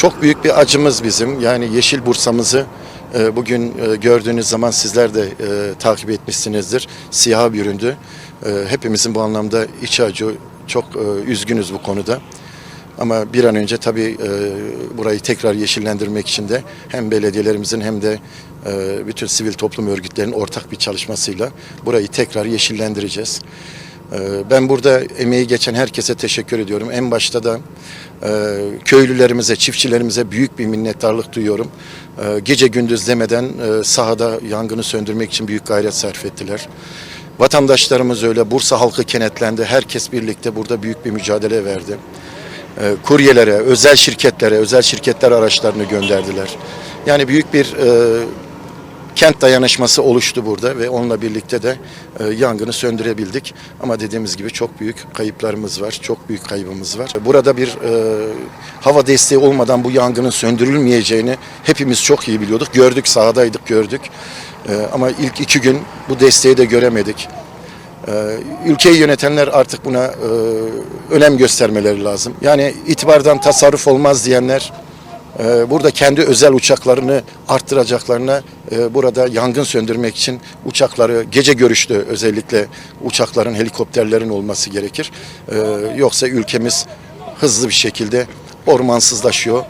Çok büyük bir acımız bizim. Yani Yeşil Bursa'mızı e, bugün e, gördüğünüz zaman sizler de e, takip etmişsinizdir. Siyah büründü. Hepimizin bu anlamda iç acı. Çok üzgünüz bu konuda. Ama bir an önce tabii e, burayı tekrar yeşillendirmek için de hem belediyelerimizin hem de e, bütün sivil toplum örgütlerinin ortak bir çalışmasıyla burayı tekrar yeşillendireceğiz. E, ben burada emeği geçen herkese teşekkür ediyorum. En başta da e, köylülerimize, çiftçilerimize büyük bir minnettarlık duyuyorum. E, gece gündüz demeden e, sahada yangını söndürmek için büyük gayret sarf ettiler. Vatandaşlarımız öyle, Bursa halkı kenetlendi. Herkes birlikte burada büyük bir mücadele verdi e, kuryelere, özel şirketlere, özel şirketler araçlarını gönderdiler. Yani büyük bir e, kent dayanışması oluştu burada ve onunla birlikte de e, yangını söndürebildik. Ama dediğimiz gibi çok büyük kayıplarımız var, çok büyük kaybımız var. Burada bir e, hava desteği olmadan bu yangının söndürülmeyeceğini hepimiz çok iyi biliyorduk. Gördük, sahadaydık, gördük. E, ama ilk iki gün bu desteği de göremedik. Ee, Ülkeyi yönetenler artık buna e, önem göstermeleri lazım. Yani itibardan tasarruf olmaz diyenler e, burada kendi özel uçaklarını arttıracaklarına e, burada yangın söndürmek için uçakları gece görüşlü özellikle uçakların helikopterlerin olması gerekir. E, Yoksa ülkemiz hızlı bir şekilde ormansızlaşıyor.